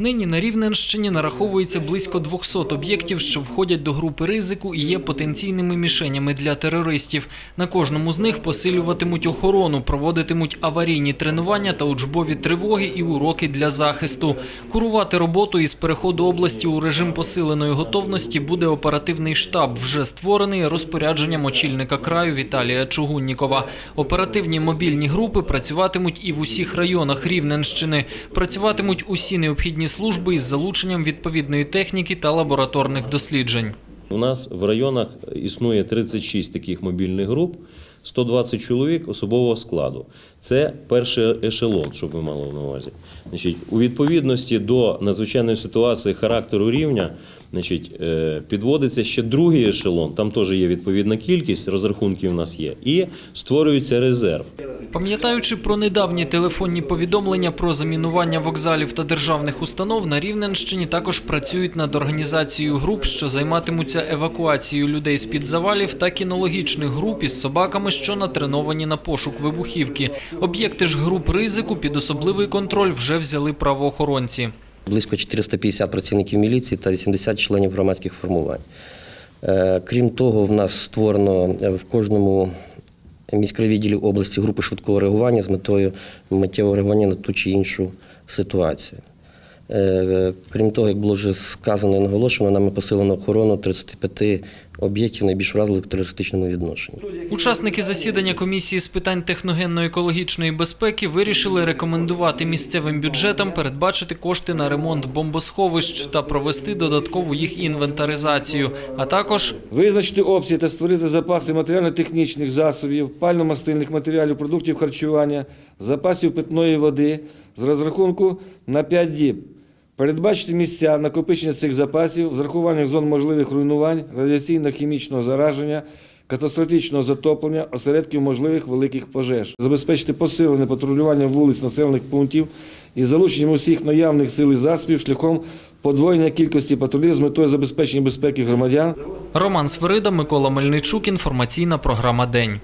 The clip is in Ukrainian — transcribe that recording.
Нині на Рівненщині нараховується близько 200 об'єктів, що входять до групи ризику і є потенційними мішенями для терористів. На кожному з них посилюватимуть охорону, проводитимуть аварійні тренування та учбові тривоги і уроки для захисту. Курувати роботу із переходу області у режим посиленої готовності буде оперативний штаб, вже створений розпорядженням очільника краю Віталія Чугуннікова. Оперативні мобільні групи працюватимуть і в усіх районах Рівненщини. Працюватимуть усі необхідні служби із залученням відповідної техніки та лабораторних досліджень. У нас в районах існує 36 таких мобільних груп, 120 чоловік особового складу. Це перший ешелон, щоб ви мали на увазі. Значить, у відповідності до надзвичайної ситуації характеру рівня, значить, е, підводиться ще другий ешелон. Там теж є відповідна кількість, розрахунків у нас є, і створюється резерв. Пам'ятаючи про недавні телефонні повідомлення про замінування вокзалів та державних установ, на Рівненщині також працюють над організацією груп, що займатимуться евакуацією людей з під завалів та кінологічних груп із собаками, що натреновані на пошук вибухівки. Об'єкти ж груп ризику під особливий контроль вже взяли правоохоронці. близько 450 працівників міліції та 80 членів громадських формувань. Е, Крім того, в нас створено е, в кожному міськрайвідділі області групи швидкого реагування з метою миттєвого реагування на ту чи іншу ситуацію. Е, Крім того, як було вже сказано і наголошено, нами посилено охорону 35 об'єктів найбільш вразливих в терористичному відношенні. Учасники засідання комісії з питань техногенно-екологічної безпеки вирішили рекомендувати місцевим бюджетам передбачити кошти на ремонт бомбосховищ та провести додаткову їх інвентаризацію, а також Визначити опції та створити запаси матеріально-технічних засобів, пально-мастильних матеріалів, продуктів харчування, запасів питної води з розрахунку на 5 діб. Передбачити місця накопичення цих запасів з рахуванням зон можливих руйнувань, радіаційно-хімічного зараження, катастрофічного затоплення, осередків можливих великих пожеж. Забезпечити посилене патрулювання вулиць населених пунктів із залученням усіх наявних сил і засобів шляхом подвоєння кількості патрулів з метою забезпечення безпеки громадян Роман Свирида, Микола Мельничук. Інформаційна програма День.